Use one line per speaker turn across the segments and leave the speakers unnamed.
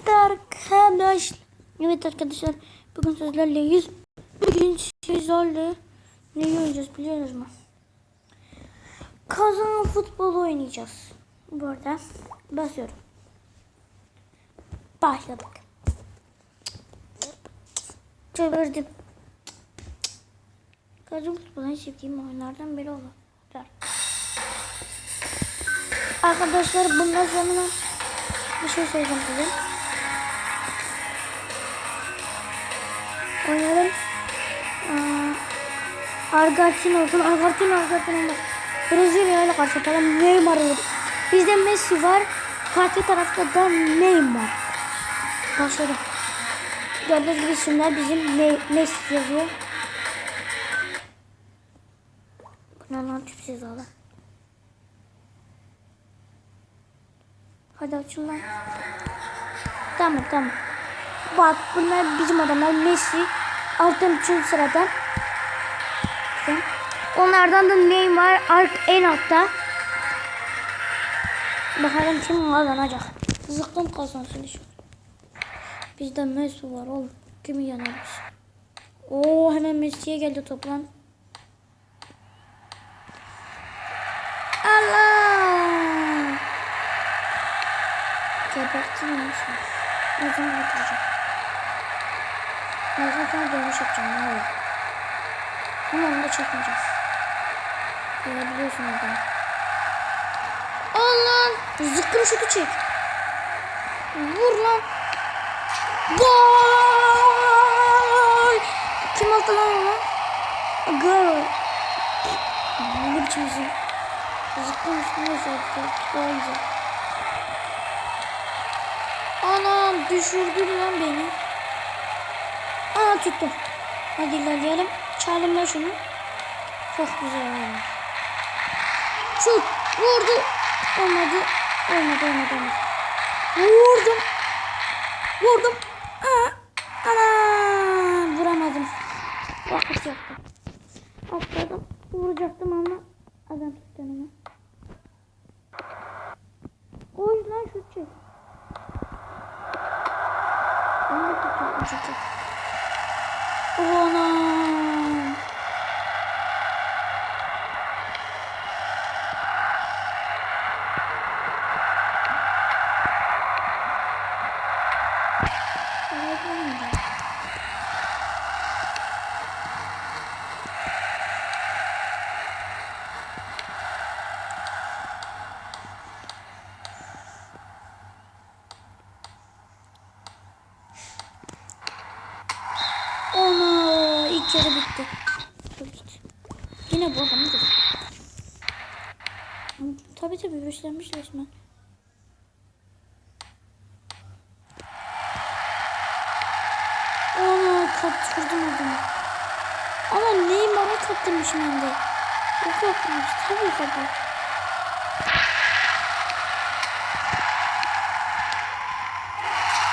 Evet arkadaşlar. Evet arkadaşlar. Bugün sizlerleyiz. Bugün sizlerle ne oynayacağız biliyor musunuz? Kazan futbol oynayacağız. Burada basıyorum. Başladık. Çevirdim. Kazan futbolu en sevdiğim oyunlardan biri olur. Arkadaşlar bundan sonra bir şey söyleyeceğim size. Oynayalım. Arjantin olsun. Arjantin Arjantin olmaz. Brezilya ile karşı atalım. Neymar olur. Bizde Messi var. Karşı tarafta da Neymar. Başladı. Gördüğünüz gibi isimler bizim Me Messi yazıyor. Bu ne lan tüpsüz adam. Hadi açın lan. Tamam tamam. Bak bunlar bizim adamlar. Messi. Altın üçüncü sıradan. Onlardan da Neymar art en altta. Bakalım kim kazanacak. Zıkkım kazansın şu. Bizde Messi var oğlum. Kimi yeneriz? Oo hemen Messi'ye geldi toplan. Allah! Gebertin misin? Zaman atacağım. Ben zaten dönüş yapacağım. Ne olur. Ama onu da çekmeyeceğiz. Görebiliyorsun oradan. Allah! Zıkkım şutu çek. Vur lan. Gol! Kim attı lan onu? Gol. Ne biçim zıkkım? Zıkkım üstüne soktu. Daha güzel. Anam düşürdü lan beni. Aa tuttum. Hadi ilerleyelim. Çaldım ben şunu. Çok güzel. Şut. Vurdu. Olmadı. Olmadı olmadı olmadı. Vurdum. Vurdum. Aa, ana. Vuramadım. Vakit yoktu. Atladım. Vuracaktım ama adam tuttu önüme. Koy lan şut çek. Onu da tuttum. Şut çek. Anam. Olmadı. Ona ilk yarı bitti. Yine bu adamı da. Tabii tabii göstermiş resmen. Kaptırdım adamı. Ama Neymar'a kaptırmışım hem de. O kaptırmış. Tabii tabii.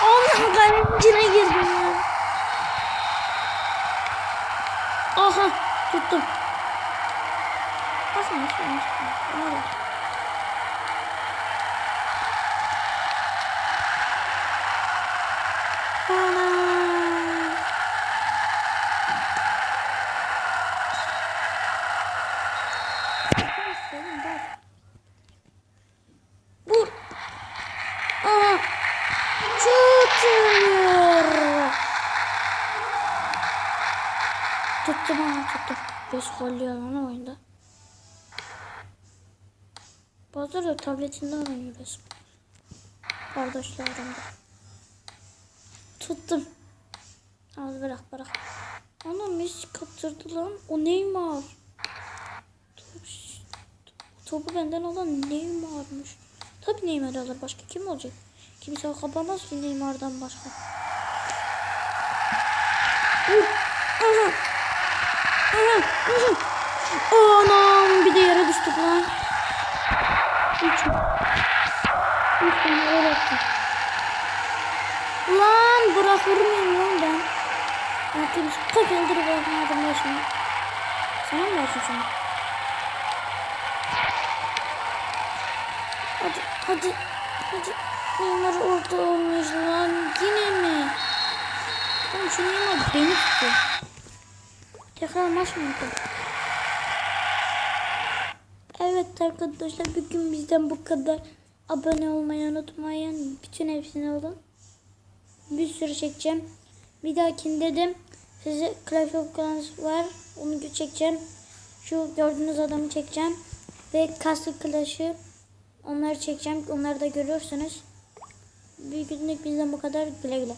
Allah'ım kalecine girdim ya. Aha tuttum. Basma basma basma. Ne olur. Ana. Vur. Aha. Tutuyor. Tuttum ama tuttum. 5 gol yalan oyunda. Bazıları tabletinden oynuyor resmen. Kardeşlerim de. Tuttum. Az bırak bırak. Ana Messi kaptırdı lan. O Neymar. Top- Topu benden alan Neymar'mış. Tabii Neymar alır. Başka kim olacak? Kimse kapamaz ki Neymar'dan başka. Aha. Aha, aha. Anam bir de yere düştük lan. Üç. Üç attım. Lan bırakır mıyım lan ben? Artık kaç yıldır bırakmadım ben şunu. Sana mı versin şunu? Hadi hadi hadi. Neymar orada olmuş lan. Oğlum şu Neymar beni tutuyor. Tekrar maç mı yapalım? Evet arkadaşlar bugün bizden bu kadar. Abone olmayı unutmayın. Bütün hepsini olun. Bir sürü çekeceğim. Bir dahakinde de size Clash of Clans var. Onu çekeceğim. Şu gördüğünüz adamı çekeceğim. Ve Castle Clash'ı onları çekeceğim. Onları da görürsünüz. Bir günlük bizden bu kadar. Güle güle.